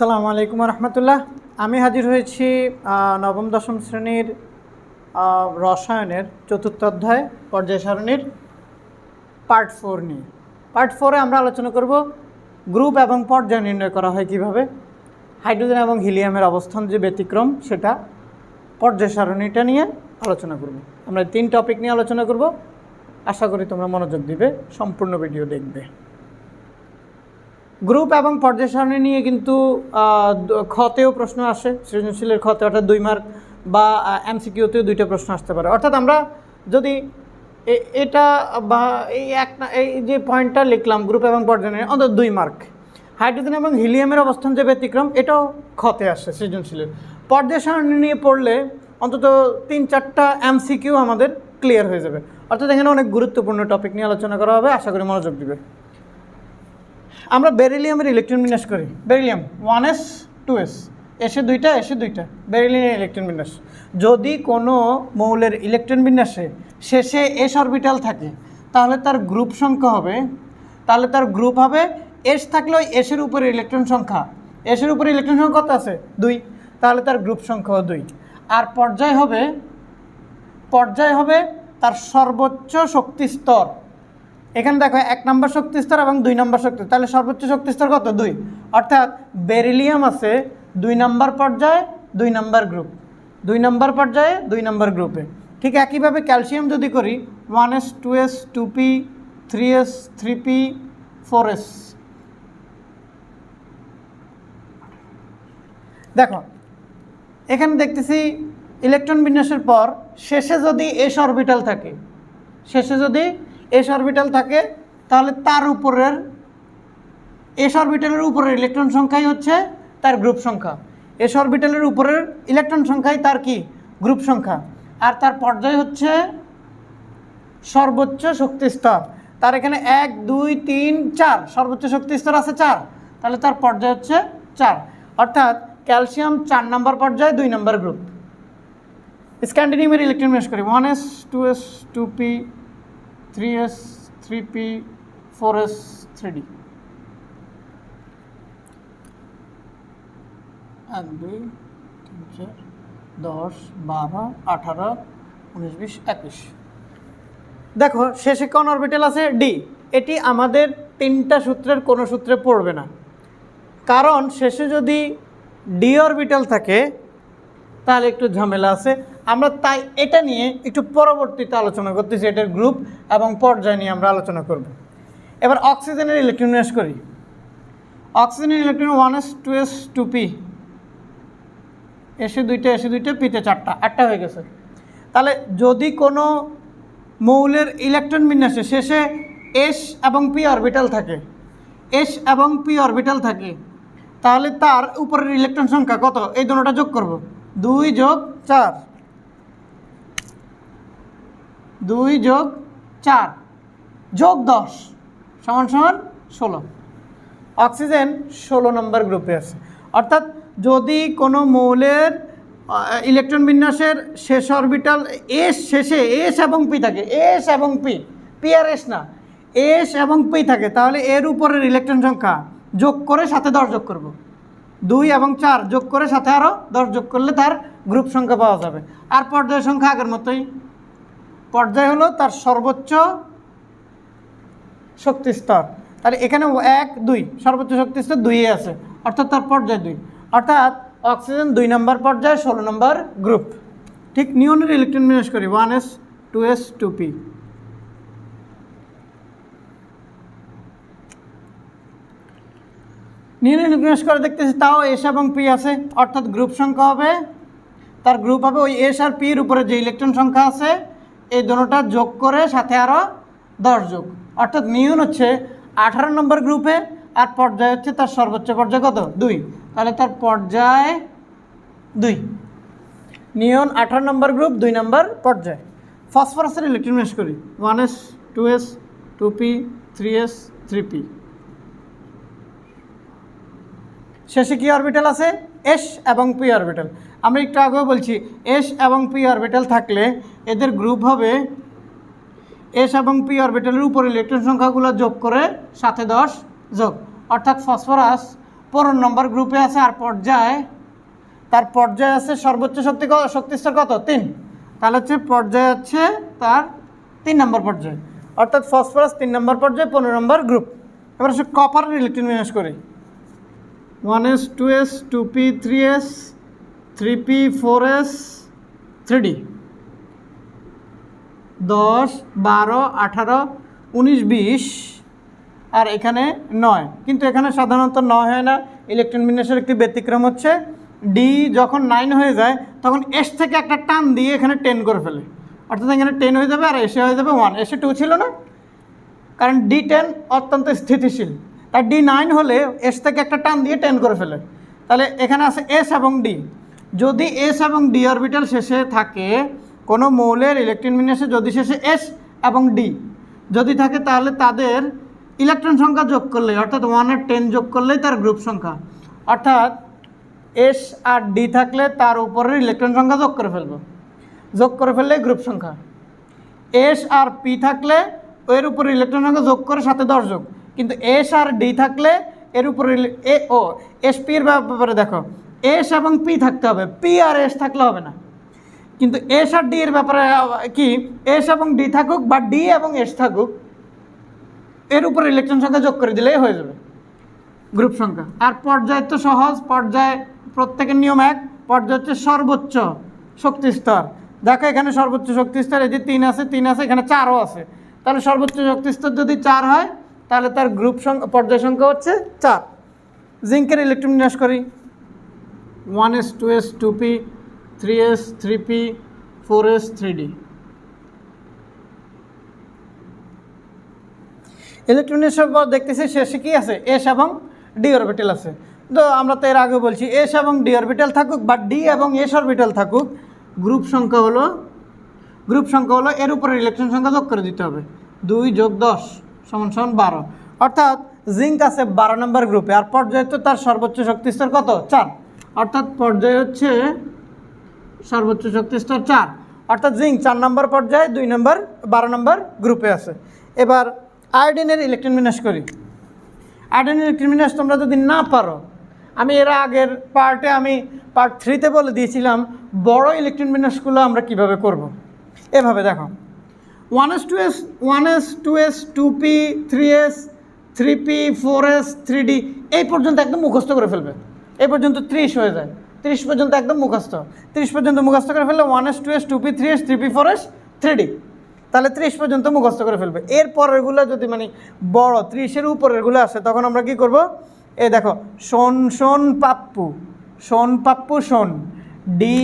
আসসালামু আলাইকুম রহমতুল্লাহ আমি হাজির হয়েছি নবম, দশম শ্রেণির রসায়নের চতুর্থ অধ্যায়, পর্যায় সারণীর পার্ট ফোর নিয়ে। পার্ট ফোরে আমরা আলোচনা করব গ্রুপ এবং পর্যায় নির্ণয় করা হয় কীভাবে, হাইড্রোজেন এবং হিলিয়ামের অবস্থান যে ব্যতিক্রম সেটা পর্যায় সারণীটা নিয়ে আলোচনা করব। আমরা তিন টপিক নিয়ে আলোচনা করব। আশা করি তোমরা মনোযোগ দিবে, সম্পূর্ণ ভিডিও দেখবে। গ্রুপ এবং পর্যায় নিয়ে কিন্তু ক্ষতেও প্রশ্ন আসে, সৃজনশীলের ক্ষতে, অর্থাৎ দুই মার্ক বা এমসিকিউতেও দুইটা প্রশ্ন আসতে পারে। অর্থাৎ আমরা যদি এটা বা, এই এক এই যে পয়েন্টটা লিখলাম, গ্রুপ এবং পর্যায় অন্তত দুই মার্ক। হাইড্রোজেন এবং হিলিয়ামের অবস্থান যে ব্যতিক্রম, এটাও ক্ষতে আসে সৃজনশীলের। পর্যায় নিয়ে পড়লে অন্তত তিন চারটা এমসিকিউ আমাদের ক্লিয়ার হয়ে যাবে। অর্থাৎ এখানে অনেক গুরুত্বপূর্ণ টপিক নিয়ে আলোচনা করা হবে। আশা করি মনোযোগ দিবে। আমরা বেরিলিয়ামের ইলেকট্রন বিন্যাস করি। Beryllium one S two S এসে দুইটা এসে দুইটা। বেরিলিয়ামের ইলেকট্রন বিন্যাস। যদি কোনো মৌলের ইলেকট্রন বিন্যাসে শেষে এস অরবিটাল থাকে, তাহলে তার গ্রুপ সংখ্যা হবে, তাহলে তার গ্রুপ হবে এস থাকলে ওই এসের উপরে ইলেকট্রন সংখ্যা। এসের উপরে ইলেকট্রন সংখ্যা কত আছে? দুই। তাহলে তার গ্রুপ সংখ্যাও দুই। আর পর্যায় হবে পর্যায় হবে তার সর্বোচ্চ শক্তি স্তর। এখানে দেখো এক নম্বর শক্তি স্তর এবং দুই নম্বর শক্তি। তাহলে সর্বোচ্চ শক্তি স্তর কত? দুই। অর্থাৎ বেরিলিয়াম আছে দুই নম্বর পর্যায়ে, দুই নম্বর গ্রুপ দুই নম্বর পর্যায়ে, দুই নম্বর গ্রুপে ঠিক একইভাবে ক্যালসিয়াম যদি করি one S two S two P three S three P four S দেখো, এখানে দেখতেছি ইলেকট্রন বিন্যাসের পর শেষে যদি এস অরবিটাল থাকে, শেষে যদি এস অরবিটাল থাকে, তাহলে তার উপরের এস অরবিটালের উপরের ইলেকট্রন সংখ্যাই হচ্ছে তার গ্রুপ সংখ্যা। এস অরবিটালের উপরের ইলেকট্রন সংখ্যাই তার কি? গ্রুপ সংখ্যা। আর তার পর্যায় হচ্ছে সর্বোচ্চ শক্তি স্তর। তার এখানে এক, দুই, তিন, চার, সর্বোচ্চ শক্তি স্তর আছে চার। তাহলে তার পর্যায় হচ্ছে চার। অর্থাৎ ক্যালসিয়াম চার নম্বর পর্যায়ে, দুই নম্বর গ্রুপ স্ক্যান্ডিনিয়ামের ইলেকট্রন বিন্যাস করি। One S two S two P three S three P four S three D এক, দুই, তিন, চার, দশ, বারো, আঠারো, উনিশ, বিশ, একুশ। দেখো, শেষে কোন অরবিটাল আছে? ডি এটি আমাদের তিনটা সূত্রের কোনো সূত্রে পড়বে না। কারণ শেষে যদি ডি অরবিটাল থাকে তাহলে একটু ঝামেলা আছে। আমরা তাই এটা নিয়ে একটু পরবর্তীতে আলোচনা করতেছি, এটার গ্রুপ এবং পর্যায় নিয়ে আমরা আলোচনা করব। এবার অক্সিজেনের ইলেকট্রন বিন্যাস করি অক্সিজেনের electron one S two S two P এসে দুইটা এসে দুইটা পিতে চারটা, আটটা হয়ে গেছে। তাহলে যদি কোনো মৌলের ইলেকট্রন বিন্যাসে শেষে এস এবং পি অরবিটাল থাকে এস এবং পি অরবিটাল থাকে, তাহলে তার উপরের ইলেকট্রন সংখ্যা কত? এই দুটোটা যোগ করব। দুই যোগ চার। দুই যোগ চার। যোগ দশ। সমান সমান ষোলো। অক্সিজেন ষোলো নম্বর গ্রুপে আছে। অর্থাৎ যদি কোনো মৌলের ইলেকট্রন বিন্যাসের শেষ অরবিটাল এস শেষে, এস এবং পি থাকে, এস এবং পি পি আর এস না, এস এবং পি থাকে, তাহলে এর উপরের ইলেকট্রন সংখ্যা যোগ করে সাথে দশ যোগ করব। দুই এবং চার যোগ করে সাথে আরও দশ যোগ করলে তার গ্রুপ সংখ্যা পাওয়া যাবে। আর পর্যায় সংখ্যা আগের মতোই। পর্যায় হলো তার সর্বোচ্চ শক্তি স্তর। তাহলে এখানে এক, দুই, সর্বোচ্চ শক্তি স্তর দুইয়ে আছে। অর্থাৎ তার পর্যায় দুই। অর্থাৎ অক্সিজেন দুই নম্বর পর্যায়ে, ষোলো নম্বর গ্রুপ ঠিক নিয়নের ইলেকট্রন বিন্যাস করি one S two S two P বিন্যাস করে দেখতেছি তাও এস এবং পি আছে, অর্থাৎ গ্রুপ সংখ্যা হবে, তার গ্রুপ হবে ওই এস আর পির উপরে যে ইলেকট্রন সংখ্যা আছে, এই দুটোটা যোগ করে সাথে আরও দশ যোগ। অর্থাৎ নিউন হচ্ছে আঠারো নম্বর গ্রুপে, আর পর্যায় হচ্ছে তার সর্বোচ্চ পর্যায় কত? দুই। তাহলে তার পর্যায় দুই। নিয়ন আঠারো নম্বর গ্রুপ, দুই নম্বর পর্যায়। ফসফরাসের ইলেকট্রন মেশ করি। One S, two S, two P, three S, three P. শেষে কি অরবিটাল আছে? এস এবং পি অরবিটাল আমি একটু আগেও বলছি এস এবং পি অরবিটাল থাকলে এদের গ্রুপ হবে এস এবং পি অরবিটালের উপর ইলেকট্রন সংখ্যাগুলো যোগ করে সাথে দশ যোগ। অর্থাৎ ফসফরাস পনেরো নম্বর গ্রুপে আছে আর পর্যায়, তার পর্যায়ে আছে সর্বোচ্চ শক্তি শক্তিস্তর কত? তিন। তাহলে হচ্ছে পর্যায়ে হচ্ছে তার তিন নম্বর পর্যায়ে। অর্থাৎ ফসফরাস তিন নম্বর পর্যায়ে, পনেরো নম্বর গ্রুপ এবার হচ্ছে কপার ইলেকট্রন বিন্যাস করি। One S two S two P three S three P four S three D দশ, বারো, আঠারো, উনিশ, বিশ, আর এখানে নয়। কিন্তু এখানে সাধারণত নয় হয় না। ইলেকট্রন বিন্যাসের একটি ব্যতিক্রম হচ্ছে ডি যখন নাইন হয়ে যায়, তখন এস থেকে একটা টান দিয়ে এখানে টেন করে ফেলে। অর্থাৎ এখানে টেন হয়ে যাবে আর এসে হয়ে যাবে ওয়ান এসে টু ছিল না। কারণ ডি টেন অত্যন্ত স্থিতিশীল। আর ডি নাইন হলে এস থেকে একটা টান দিয়ে টেন করে ফেলে। তাহলে এখানে আছে এস এবং ডি যদি এস এবং ডি অরবিটাল শেষে থাকে, কোনো মৌলের ইলেকট্রন বিন্যাসে যদি শেষে এস এবং ডি যদি থাকে তাহলে তাদের ইলেকট্রন সংখ্যা যোগ করলে অর্থাৎ ওয়ানের টেন যোগ করলেই তার গ্রুপ সংখ্যা। অর্থাৎ এস আর ডি থাকলে তার উপরের ইলেকট্রন সংখ্যা যোগ করে ফেলব। যোগ করে ফেললে গ্রুপ সংখ্যা। এস আর পি থাকলে এর উপরে ইলেকট্রন সংখ্যা যোগ করে সাথে দশ যোগ। কিন্তু এস আর ডি থাকলে এর উপরে এ, ও এস পি এর ব্যাপারে দেখো। এস এবং পি থাকতে হবে। পি আর এস থাকলে হবে না। কিন্তু এস আর ডি এর ব্যাপারে কি? এস এবং ডি থাকুক বা ডি এবং এস থাকুক, এর উপরে ইলেকট্রন সংখ্যা যোগ করে দিলেই হয়ে যাবে। গ্রুপ সংখ্যা। আর পর্যায় তো সহজ। পর্যায় প্রত্যেকের নিয়ম এক। পর্যায় হচ্ছে সর্বোচ্চ শক্তি স্তর। দেখো এখানে সর্বোচ্চ শক্তি স্তর, এই যে তিন আছে তিন আছে, এখানে চারও আছে। তাহলে সর্বোচ্চ শক্তি স্তর যদি চার হয় তাহলে তার গ্রুপ সংখ্যা পর্যায় সংখ্যা হচ্ছে চার। জিঙ্কের ইলেকট্রন বিন্যাস করি। One S two S two P three S three P four S three D ইলেকট্রনের পর দেখতেছি, শেষে কি আছে? এস এবং ডি অরবিটাল আছে। তো আমরা তো এর আগে বলছি এস এবং ডি অরবিটাল থাকুক বা ডি এবং এস অরবিটাল থাকুক গ্রুপ সংখ্যা হলো গ্রুপ সংখ্যা হলো এর উপরে ইলেকট্রন সংখ্যা যোগ করে দিতে হবে। দুই যোগ দশ। সমান সমান বারো। অর্থাৎ জিঙ্ক আছে বারো নম্বর গ্রুপে, আর পর্যায় তো তার সর্বোচ্চ শক্তি স্তর কত? চার। অর্থাৎ পর্যায় হচ্ছে সর্বোচ্চ শক্তি স্তর চার। অর্থাৎ জিঙ্ক চার নম্বর পর্যায়ে, দুই নম্বর, বারো নম্বর গ্রুপে আছে। এবার আয়োডিনের ইলেকট্রন বিন্যাস করি। আয়োডিনের ইলেকট্রন বিন্যাস তোমরা যদি না পারো, আমি এর আগের পার্টে আমি পার্ট থ্রিতে বলে দিয়েছিলাম, বড় ইলেকট্রন বিন্যাসগুলো আমরা কীভাবে করব। এভাবে দেখো। One S two S one S two S two P three S three P four S three D এই পর্যন্ত একদম মুখস্থ করে ফেলবে। এই পর্যন্ত ত্রিশ হয়ে যায়। ত্রিশ পর্যন্ত একদম মুখস্থ। ত্রিশ পর্যন্ত মুখস্থ করে ফেললে one S two S two P three S three P four S three D তাহলে ত্রিশ পর্যন্ত মুখস্থ করে ফেলবে। এর পরেরগুলো যদি মানে বড় ত্রিশের উপরেরগুলো আসে, তখন আমরা কি করব? এ দেখো, শোন শোন, পাপ্পু। শোন পাপ্পু, শোন। ডি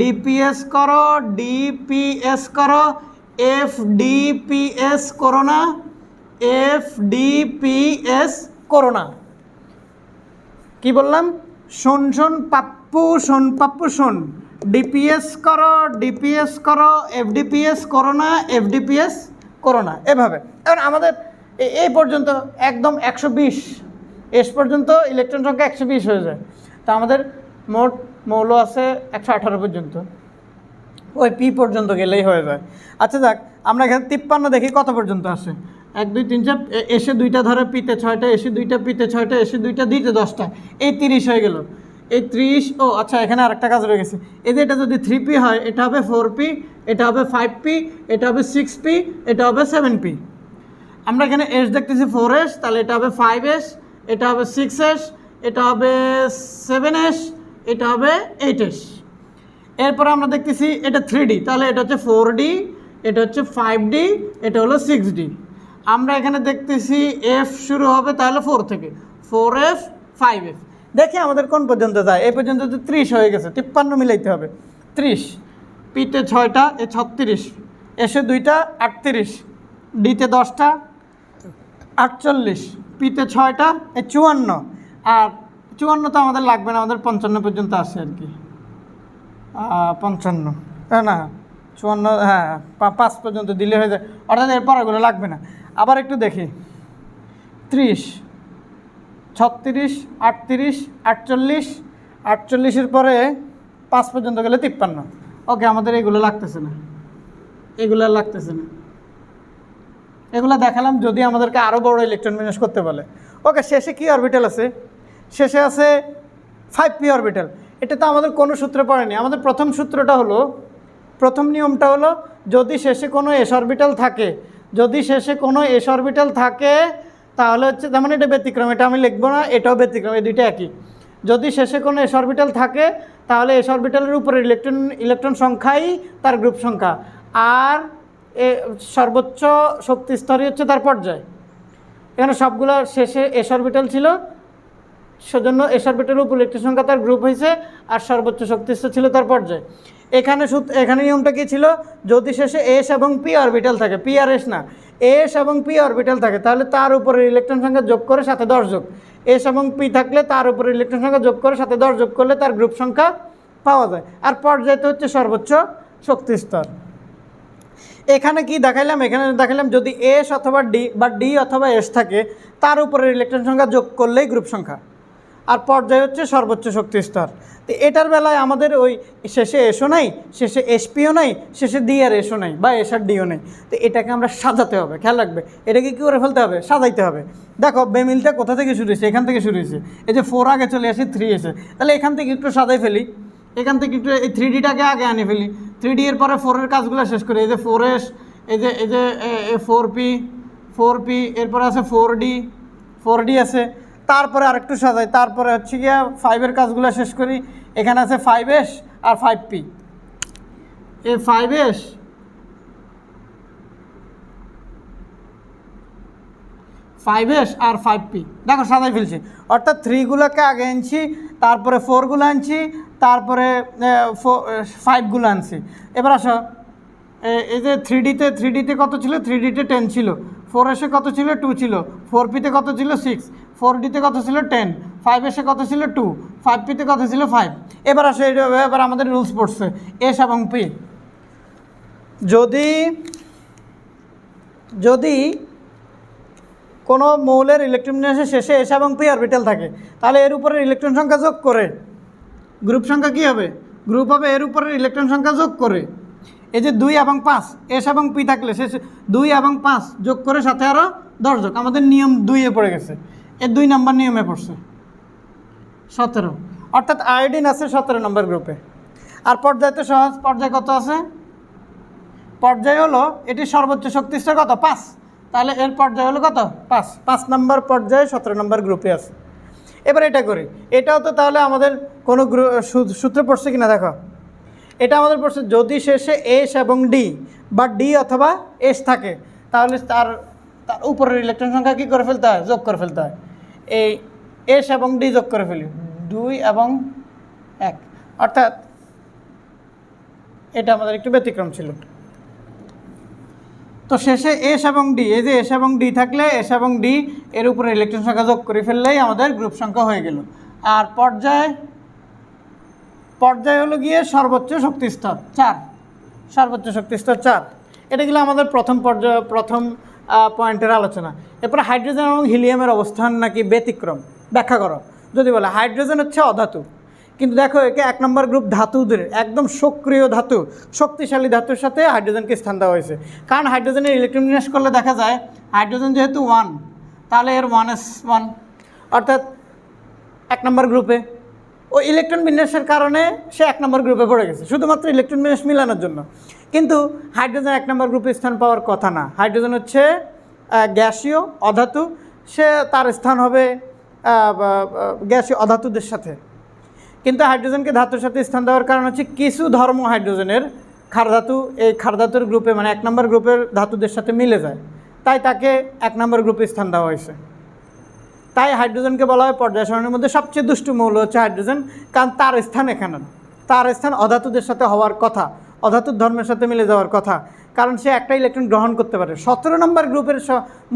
ডিপিএস করো ডিপিএস করো এফ ডিপিএস করো না এফ ডিপিএস করো না কি বললাম? শোন শোন, পাপ্পু শোন পাপ্পু, শোন। ডিপিএস করো ডিপিএস করো, এফডিপিএস করো না এফডিপিএস করো না এভাবে। এবার আমাদের এই পর্যন্ত একদম একশো বিশ, এস পর্যন্ত ইলেকট্রন সংখ্যা একশো বিশ হয়ে যায়। তা আমাদের মোট মৌল আছে একশো আঠারো পর্যন্ত। ওই পি পর্যন্ত গেলেই হয়ে যায়। আচ্ছা যাক, আমরা এখানে তিপ্পান্ন দেখি কত পর্যন্ত আসে এক, দুই, তিন, চার এসে দুইটা ধরে, পিতে ছয়টা, এসে দুইটা, পিতে ছয়টা, এসে দুইটা, দিতে দশটা। এই তিরিশ হয়ে গেল। এই ত্রিশ, ও আচ্ছা এখানে আরেকটা কাজ রয়ে গেছে। এই যে এটা যদি থ্রি পি হয়, এটা হবে ফোর পি, এটা হবে ফাইভ পি, এটা হবে সিক্স পি, এটা হবে সেভেন পি। আমরা এখানে এস দেখতেছি ফোর এস তাহলে এটা হবে ফাইভ এস এটা হবে সিক্স এস এটা হবে সেভেন এস এটা হবে এইট এস এরপর আমরা দেখতেছি এটা থ্রি তাহলে এটা হচ্ছে ফোর এটা হচ্ছে ফাইভ এটা হলো সিক্স আমরা এখানে দেখতেছি এফ শুরু হবে তাহলে ফোর থেকে। ফোর এফ ফাইভ এফ দেখি আমাদের কোন পর্যন্ত যায়। এ পর্যন্ত তো ত্রিশ হয়ে গেছে, তিপ্পান্ন মিলাইতে হবে। ত্রিশ পিতে ছয়টা, এ ছত্রিশ এসে দুইটা, আটত্রিশ ডিতে দশটা, আটচল্লিশ পিতে ছয়টা, এ চুয়ান্ন। আর চুয়ান্ন তো আমাদের লাগবে না, আমাদের পঞ্চান্ন পর্যন্ত আসে আর কি। পঞ্চান্ন। না, না চুয়ান্ন হ্যাঁ পাঁচ পর্যন্ত দিলে হয়ে যায়। অর্থাৎ এরপর এগুলো লাগবে না। আবার একটু দেখি। ত্রিশ ছত্রিশ আটত্রিশ আটচল্লিশ আটচল্লিশের পরে পাঁচ পর্যন্ত গেলে তিপ্পান্ন। ওকে আমাদের এগুলো লাগতেছে না। এগুলো লাগতেছে না। এগুলো দেখালাম যদি আমাদেরকে আরও বড় ইলেকট্রন বিন্যাস করতে বলে। ওকে শেষে কি অরবিটাল আছে? শেষে আছে ফাইভ পি অরবিটাল এটা তো আমাদের কোনো সূত্রে পড়েনি। আমাদের প্রথম সূত্রটা হলো, প্রথম নিয়মটা হলো, যদি শেষে কোনো এস অরবিটাল থাকে, যদি শেষে কোনো এস অরবিটাল থাকে, তাহলে হচ্ছে তেমন এটা ব্যতিক্রম, এটা আমি লিখব না, এটাও ব্যতিক্রম, এই দুইটা একই। যদি শেষে কোনো এস অরবিটাল থাকে, তাহলে এস অরবিটালের উপরে ইলেকট্রন ইলেকট্রন সংখ্যাই তার গ্রুপ সংখ্যা। আর এ, সর্বোচ্চ শক্তি স্তরই হচ্ছে তার পর্যায়। এখানে সবগুলো শেষে এস অরবিটাল ছিল সেজন্য এস অরবিটালের উপর ইলেকট্রন সংখ্যা তার গ্রুপ হয়েছে আর সর্বোচ্চ শক্তিস্তর ছিল তার পর্যায়ে। এখানে এখানে নিয়মটা কি ছিল? যদি শেষে এস এবং পি অরবিটাল থাকে পি আর এস না এস এবং পি অরবিটাল থাকে, তাহলে তার উপরে ইলেকট্রন সংখ্যা যোগ করে সাথে দশ যোগ। এস এবং পি থাকলে তার উপরে ইলেকট্রন সংখ্যা যোগ করে সাথে দশ যোগ করলে তার গ্রুপ সংখ্যা পাওয়া যায়। আর পর্যায়তে হচ্ছে সর্বোচ্চ শক্তি স্তর এখানে কি দেখাইলাম? এখানে দেখাইলাম যদি এস অথবা ডি বা ডি অথবা এস থাকে, তার উপরে ইলেকট্রন সংখ্যা যোগ করলেই গ্রুপ সংখ্যা। আর পর্যায় হচ্ছে সর্বোচ্চ শক্তি স্তর। তো এটার বেলায় আমাদের ওই শেষে এসো নাই, শেষে এসপিও নাই, শেষে ডি আর এসও নাই বা এস আর ডিও নেই। তো এটাকে আমরা সাজাতে হবে, খেয়াল রাখবে। এটাকে কী করে ফেলতে হবে? সাজাইতে হবে। দেখো, বেমিলটা কোথা থেকে শুরু হয়েছে? এখান থেকে শুরু হয়েছে। এই যে ফোর আগে চলে আসে থ্রি এসে। তাহলে এখান থেকে একটু সাজাই ফেলি। এখান থেকে একটু এই থ্রি ডিটাকে আগে আনি ফেলি। থ্রি ডি এর পরে ফোরের কাজগুলো শেষ করি। এই যে ফোর এস এই যে এই যে ফোর পি ফোর পি এরপরে আছে ফোর ডি ফোর ডি আছে। তারপরে আরেকটু সাজাই। তারপরে হচ্ছে গিয়া ফাইভের কাজগুলো শেষ করি। এখানে আছে ফাইভ এস আর ফাইভ পি এ ফাইভ এস ফাইভ এস আর ফাইভ পি দেখো, সাজাই ফেলছি। অর্থাৎ থ্রিগুলোকে আগে আনছি, তারপরে ফোরগুলো আনছি, তারপরে ফাইভগুলো আনছি। এবার আসো। এই যে থ্রি ডিতে থ্রি ডিতে কত ছিল? থ্রি ডিতে টেন ছিল। ফোর এসে কত ছিল? টু ছিল। ফোর পিতে কত ছিল? সিক্স ফোর ডিতে কত ছিল? টেন ফাইভ এসে কত ছিল? টু ফাইভ পিতে কত ছিল? ফাইভ এবার আসো এবার আমাদের রুলস পড়ছে। এস এবং পি যদি যদি কোনো মৌলের ইলেকট্রন শেষে এস এবং পি অরবিটাল থাকে, তাহলে এর উপরে ইলেকট্রন সংখ্যা যোগ করে। গ্রুপ সংখ্যা কী হবে? গ্রুপ হবে এর উপরে ইলেকট্রন সংখ্যা যোগ করে। এই যে দুই এবং পাঁচ এস এবং পি থাকলে শেষে দুই এবং পাঁচ যোগ করে সাথে আরও দশ যোগ। আমাদের নিয়ম দুইয়ে পড়ে গেছে। এর দুই নম্বর নিয়মে পড়ছে। সতেরো। অর্থাৎ আয়োডিন আছে সতেরো নম্বর গ্রুপে। আর পর্যায় তো সহজ পর্যায় কত আছে? পর্যায় হলো, এটি সর্বোচ্চ শক্তিস্তর কত? পাঁচ। তাহলে এর পর্যায় হলো কত? পাঁচ। পাঁচ নম্বর পর্যায়ে সতেরো নম্বর গ্রুপে আছে। এবার এটা করি। এটাও তো তাহলে আমাদের কোনো সূত্রে পড়ছে কিনা দেখো? এটা আমাদের পড়ছে, যদি শেষে এস এবং ডি বা ডি অথবা এস থাকে, তাহলে তার তার উপরের ইলেকট্রন সংখ্যা কী করে ফেলতে হয়? যোগ করে ফেলতে হয়। এই এস এবং ডি যোগ করে ফেলি। দুই এবং এক। অর্থাৎ এটা আমাদের একটু ব্যতিক্রম ছিল। তো শেষে এস এবং ডি, এই যে এস এবং ডি থাকলে এস এবং ডি এর উপরে ইলেকট্রন সংখ্যা যোগ করে ফেললেই আমাদের গ্রুপ সংখ্যা হয়ে গেল। আর পর্যায় পর্যায় হলো গিয়ে সর্বোচ্চ শক্তি স্তর চার। সর্বোচ্চ শক্তি স্তর চার। এটা গেলো আমাদের প্রথম পর্যায়, প্রথম পয়েন্টের আলোচনা। এরপরে হাইড্রোজেন এবং হিলিয়ামের অবস্থান নাকি ব্যতিক্রম? ব্যাখ্যা করো। যদি বলে, হাইড্রোজেন হচ্ছে অধাতু। কিন্তু দেখো, একে এক নম্বর গ্রুপ ধাতুদের, একদম সক্রিয় ধাতু, শক্তিশালী ধাতুর সাথে হাইড্রোজেনকে স্থান দেওয়া হয়েছে। কারণ হাইড্রোজেনের ইলেকট্রন বিন্যাস করলে দেখা যায়, হাইড্রোজেন যেহেতু ওয়ান তাহলে এর ওয়ান এস ওয়ান অর্থাৎ এক নম্বর গ্রুপে। ও ইলেকট্রন বিন্যাসের কারণে সে এক নম্বর গ্রুপে পড়ে গেছে। শুধুমাত্র ইলেকট্রন বিন্যাস মিলানোর জন্য। কিন্তু হাইড্রোজেন এক নম্বর গ্রুপে স্থান পাওয়ার কথা না। হাইড্রোজেন হচ্ছে গ্যাসীয় অধাতু। সে তার স্থান হবে গ্যাসীয় অধাতুদের সাথে। কিন্তু হাইড্রোজেনকে ধাতুর সাথে স্থান দেওয়ার কারণ হচ্ছে কিছু ধর্ম হাইড্রোজেনের ক্ষারধাতু। এই ক্ষারধাতুর গ্রুপে মানে এক নম্বর গ্রুপের ধাতুদের সাথে মিলে যায়। তাই তাকে এক নম্বর গ্রুপে স্থান দেওয়া হয়েছে। তাই হাইড্রোজেনকে বলা হয় পর্যায় সারণীর মধ্যে সবচেয়ে দুষ্টু মৌল হচ্ছে হাইড্রোজেন, কারণ তার স্থান এখানে তার স্থান অধাতুদের সাথে হওয়ার কথা। অধাতুর ধর্মের সাথে মিলে যাওয়ার কথা। কারণ সে একটা ইলেকট্রন গ্রহণ করতে পারে। সতেরো নম্বর গ্রুপের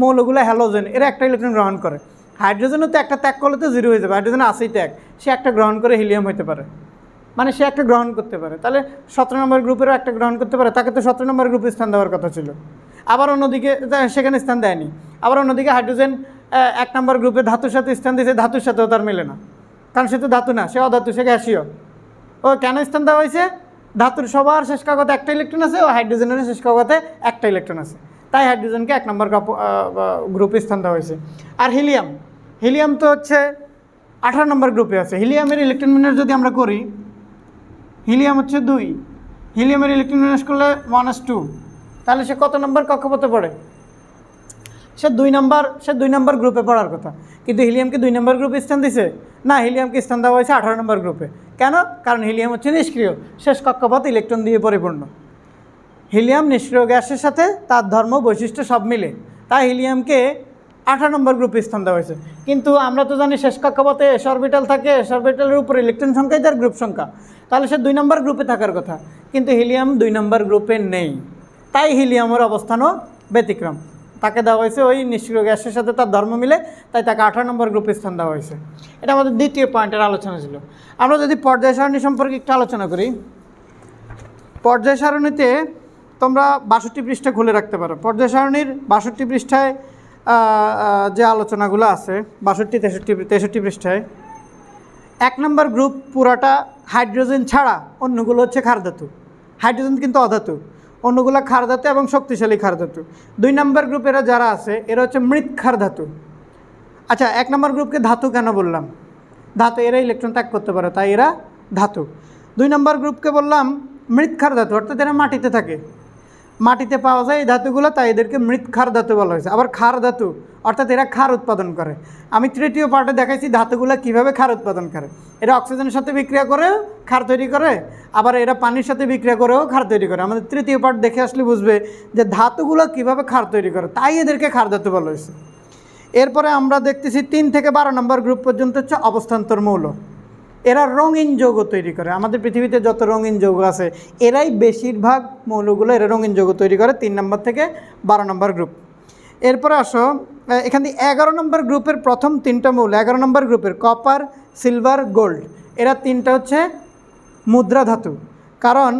মৌলগুলো হ্যালোজেন এরা একটা ইলেকট্রন গ্রহণ করে। হাইড্রোজেনও তো একটা ত্যাগ করলে তো জিরো হয়ে যাবে। হাইড্রোজেন আসেই ত্যাগ। সে একটা গ্রহণ করে হিলিয়াম হতে পারে। মানে সে একটা গ্রহণ করতে পারে। তাহলে সতেরো নম্বর গ্রুপেরও একটা গ্রহণ করতে পারে। তাকে তো সতেরো নম্বর গ্রুপে স্থান দেওয়ার কথা ছিল। আবার অন্যদিকে সেখানে স্থান দেয়নি। আবার অন্যদিকে হাইড্রোজেন এক নম্বর গ্রুপে ধাতুর সাথে স্থান দিয়েছে। ধাতুর সাথেও তার মেলে না। কারণ সে তো ধাতু না, সে অধাতু, সে গ্যাসীয়। ও কেন স্থান দেওয়া হয়েছে? ধাতুর সবার শেষ কাগজে একটা ইলেকট্রন আছে, ও হাইড্রোজেনের শেষ কাগজে একটা ইলেকট্রন আছে। তাই হাইড্রোজেনকে এক নম্বর গ্রুপে স্থান দেওয়া হয়েছে। আর হিলিয়াম হিলিয়াম তো হচ্ছে আঠারো নম্বর গ্রুপে আছে। হিলিয়ামের ইলেকট্রন বিন্যাস যদি আমরা করি হিলিয়াম হচ্ছে দুই। হিলিয়ামের ইলেকট্রন বিন্যাস করলে ওয়ান এস টু তাহলে সে কত নম্বর কক্ষপথে পড়ে? সে দুই নম্বর সে দুই নম্বর গ্রুপে পড়ার কথা। কিন্তু হিলিয়ামকে দুই নম্বর গ্রুপে স্থান দিছে? না হিলিয়ামকে স্থান দেওয়া হয়েছে আঠারো নম্বর গ্রুপে কেন? কারণ হিলিয়াম হচ্ছে নিষ্ক্রিয়। শেষ কক্ষপথ ইলেকট্রন দিয়ে পরিপূর্ণ। হিলিয়াম নিষ্ক্রিয় গ্যাসের সাথে তার ধর্ম বৈশিষ্ট্য সব মিলে। তাই হিলিয়ামকে আঠারো নম্বর গ্রুপে স্থান দেওয়া হয়েছে। কিন্তু আমরা তো জানি শেষ কক্ষপথে এস অরবিটাল থাকে, এস অরবিটালের উপর ইলেকট্রন সংখ্যাই তার গ্রুপ সংখ্যা। তাহলে সে দুই নম্বর গ্রুপে থাকার কথা। কিন্তু হিলিয়াম দুই নম্বর গ্রুপে নেই। তাই হিলিয়ামের অবস্থানও ব্যতিক্রম। তাকে দেওয়া হয়েছে ওই নিষ্ক্রিয় গ্যাসের সাথে তার ধর্ম মিলে, তাই তাকে আঠারো নম্বর গ্রুপে স্থান দেওয়া হয়েছে। এটা আমাদের দ্বিতীয় পয়েন্টের আলোচনা ছিল। আমরা যদি পর্যায় সারণী সম্পর্কে একটু আলোচনা করি। পর্যায় সারণীতে তোমরা বাষট্টি পৃষ্ঠা খুলে রাখতে পারো। পর্যায় সারণীর বাষট্টি পৃষ্ঠায় যে আলোচনাগুলো আছে, বাষট্টি, তেষট্টি তেষট্টি পৃষ্ঠায়, এক নম্বর গ্রুপ পুরাটা হাইড্রোজেন ছাড়া অন্যগুলো হচ্ছে ক্ষারধাতু। হাইড্রোজেন কিন্তু অধাতু। অন্যগুলো ক্ষারধাতু এবং শক্তিশালী ক্ষারধাতু দুই নম্বর গ্রুপেরা যারা আছে, এরা হচ্ছে মৃৎ ক্ষারধাতু আচ্ছা এক নম্বর গ্রুপকে ধাতু কেন বললাম? ধাতু এরা ইলেকট্রন ত্যাগ করতে পারে, তাই এরা ধাতু। দুই নম্বর গ্রুপকে বললাম মৃৎক্ষার ধাতু, অর্থাৎ এরা মাটিতে থাকে। মাটিতে পাওয়া যায় এই ধাতুগুলো, তাই এদেরকে মৃৎক্ষার ধাতু বলা হয়েছে। আবার ক্ষার ধাতু, অর্থাৎ এরা ক্ষার উৎপাদন করে। আমি তৃতীয় পার্টে দেখাইছি ধাতুগুলো কীভাবে ক্ষার উৎপাদন করে। এরা অক্সিজেনের সাথে বিক্রিয়া করেও ক্ষার তৈরি করে, আবার এরা পানির সাথে বিক্রিয়া করেও ক্ষার তৈরি করে। আমাদের তৃতীয় পার্ট দেখে আসলে বুঝবে যে ধাতুগুলো কীভাবে ক্ষার তৈরি করে, তাই এদেরকে ক্ষার ধাতু বলা হয়েছে। এরপরে আমরা দেখতেছি তিন থেকে বারো নম্বর গ্রুপ পর্যন্ত হচ্ছে অবস্থান্তর মৌল। এরা রঙিন যৌগ তৈরি করে। আমাদের পৃথিবীতে যত রঙিন যৌগ আছে, এরাই বেশিরভাগ মৌলগুলো এরা রঙিন যৌগ তৈরি করে, তিন নম্বর থেকে বারো নম্বর গ্রুপ এরপরে আসো এখান থেকে এগারো নম্বর গ্রুপের প্রথম তিনটা মৌল, এগারো নম্বর গ্রুপের কপার সিলভার গোল্ড এরা তিনটা হচ্ছে মুদ্রা ধাতু। কারণ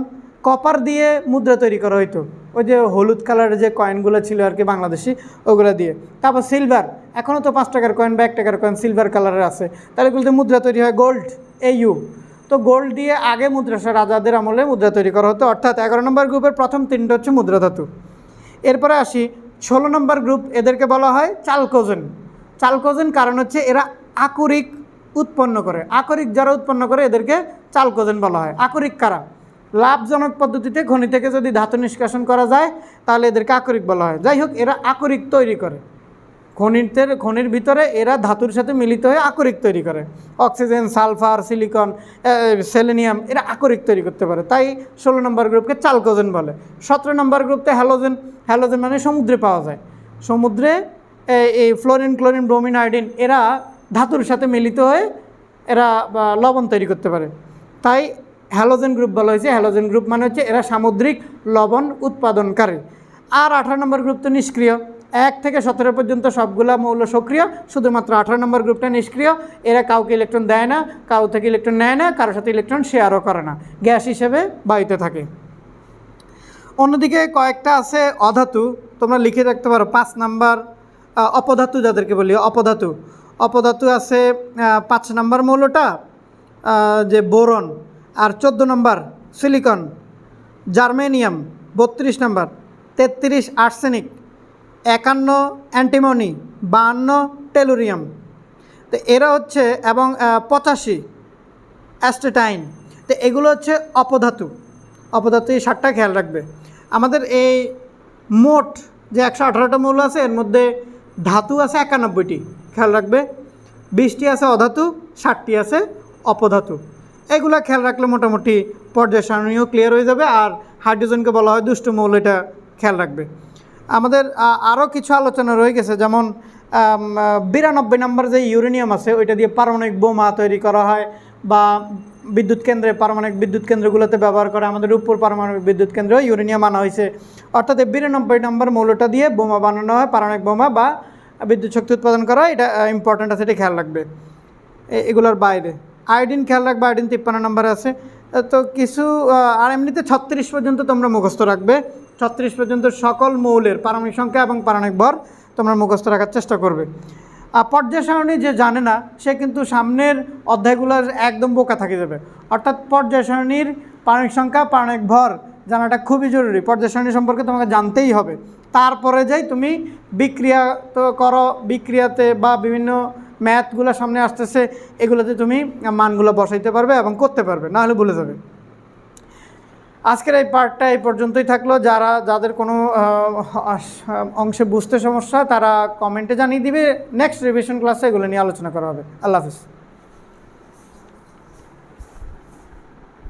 কপার দিয়ে মুদ্রা তৈরি করা হইতো। ওই যে হলুদ কালারের যে কয়েনগুলো ছিল আর কি বাংলাদেশি, ওগুলো দিয়ে। তারপর সিলভার এখনও তো পাঁচ টাকার কয়েন বা এক টাকার কয়েন সিলভার কালারের আছে। তাহলে এগুলোতে মুদ্রা তৈরি হয় গোল্ড ইউ তো গোল্ড দিয়ে আগে মুদ্রা রাজাদের আমলে মুদ্রা তৈরি করা হতো। অর্থাৎ এগারো নম্বর গ্রুপের প্রথম তিনটা হচ্ছে মুদ্রা ধাতু। এরপরে আসি, ষোলো নম্বর গ্রুপ এদেরকে বলা হয় চালকোজেন। চালকোজেন কারণ হচ্ছে এরা আকরিক উৎপন্ন করে। আকরিক যারা উৎপন্ন করে এদেরকে চালকোজেন বলা হয়। আকরিক কারা? লাভজনক পদ্ধতিতে খনি থেকে যদি ধাতু নিষ্কাশন করা যায়, তাহলে এদেরকে আকরিক বলা হয়। যাই হোক, এরা আকরিক তৈরি করে। খনিতে খনির ভিতরে এরা ধাতুর সাথে মিলিত হয়ে আকরিক তৈরি করে। অক্সিজেন, সালফার, সিলিকন সেলেনিয়াম, এরা আকরিক তৈরি করতে পারে। তাই ষোলো নম্বর গ্রুপকে চালকোজেন বলে। সতেরো নম্বর গ্রুপতে হ্যালোজেন। হ্যালোজেন মানে সমুদ্রে পাওয়া যায়। সমুদ্রে এই ফ্লোরিন, ক্লোরিন, ব্রোমিন, আয়োডিন, এরা ধাতুর সাথে মিলিত হয়ে এরা লবণ তৈরি করতে পারে। তাই হ্যালোজেন গ্রুপ বলা হয়েছে। হ্যালোজেন গ্রুপ মানে হচ্ছে এরা সামুদ্রিক লবণ উৎপাদনকারী। আর আঠারো নম্বর গ্রুপ তো নিষ্ক্রিয়। এক থেকে সতেরো পর্যন্ত সবগুলা মৌল সক্রিয়, শুধুমাত্র আঠারো নম্বর গ্রুপটা নিষ্ক্রিয়। এরা কাউকে ইলেকট্রন দেয় না, কাউ থেকে ইলেকট্রন নেয় না কারোর সাথে ইলেকট্রন শেয়ারও করে না। গ্যাস হিসেবে বায়ুতে থাকে। অন্যদিকে কয়েকটা আছে অধাতু, তোমরা লিখে রাখতে পারো, পাঁচ নাম্বার অপধাতু যাদেরকে বলি, অপধাতু। অপধাতু আছে পাঁচ নাম্বার মৌলটা যে বোরন, আর চোদ্দ নম্বর সিলিকন, জার্মেনিয়াম, বত্রিশ নাম্বার, তেত্রিশ আর্সেনিক। একান্ন অ্যান্টিমনি, বাহান্ন টেলুরিয়াম। তো এরা হচ্ছে এবং পঁচাশি অ্যাস্টেটাইন। তো এগুলো হচ্ছে অপধাতু। অপধাতু এই সাতটা খেয়াল রাখবে। আমাদের এই মোট যে একশো আঠারোটা মৌল আছে, এর মধ্যে ধাতু আছে একানব্বইটি। খেয়াল রাখবে। বিশটি আছে অধাতু, ষাটটি আছে অপধাতু। এগুলো খেয়াল রাখলে মোটামুটি পর্যায় সারণীও ক্লিয়ার হয়ে যাবে। আর হাইড্রোজেনকে বলা হয় দুষ্ট মৌল, এটা খেয়াল রাখবে। আমাদের আরও কিছু আলোচনা রয়ে গেছে, যেমন বিরানব্বই নম্বর যে ইউরেনিয়াম আছে, ওইটা দিয়ে পারমাণবিক বোমা তৈরি করা হয় বা বিদ্যুৎ কেন্দ্রে, পারমাণবিক বিদ্যুৎ কেন্দ্রগুলোতে ব্যবহার করে আমাদের উপর পারমাণবিক বিদ্যুৎ কেন্দ্রেও ইউরেনিয়াম আনা হয়েছে। অর্থাৎ এই বিরানব্বই নম্বর মৌলটা দিয়ে বোমা বানানো হয়, পারমাণবিক বোমা বা বিদ্যুৎ শক্তি উৎপাদন করা এটা ইম্পর্ট্যান্ট আছে, এটা খেয়াল রাখবে। এগুলোর বাইরে। আয়োডিন খেয়াল রাখবে, আয়োডিন তিপ্পান্ন নম্বরে আছে। তো কিছু আর এমনিতে ছত্রিশ পর্যন্ত তোমরা মুখস্থ রাখবে। ছত্রিশ পর্যন্ত সকল মৌলের পারমাণবিক সংখ্যা এবং পারমাণবিক ভর তোমরা মুখস্থ রাখার চেষ্টা করবে। আর পর্যায় সারণী যে জানে না, সে কিন্তু সামনের অধ্যায়গুলো একদম বোকা থাকে যাবে। অর্থাৎ পর্যায় সারণীর পারমাণবিক সংখ্যা, পারমাণবিক ভর জানাটা খুবই জরুরি। পর্যায় সারণী সম্পর্কে তোমাকে জানতেই হবে। তারপরে যাই তুমি বিক্রিয়া তো করো, বিক্রিয়াতে বা বিভিন্ন ম্যাথগুলো সামনে আসতেছে, এগুলোতে তুমি মানগুলো বসাইতে পারবে এবং করতে পারবে না হলে ভুলে যাবে। আজকের এই পার্টটা এই পর্যন্তই থাকল। যারা, যাদের কোনো অংশে বুঝতে সমস্যা, তারা কমেন্টে জানিয়ে দিবে। নেক্সট রিভিশন ক্লাসে এগুলো নিয়ে আলোচনা করা হবে। আল্লাহ হাফিজ।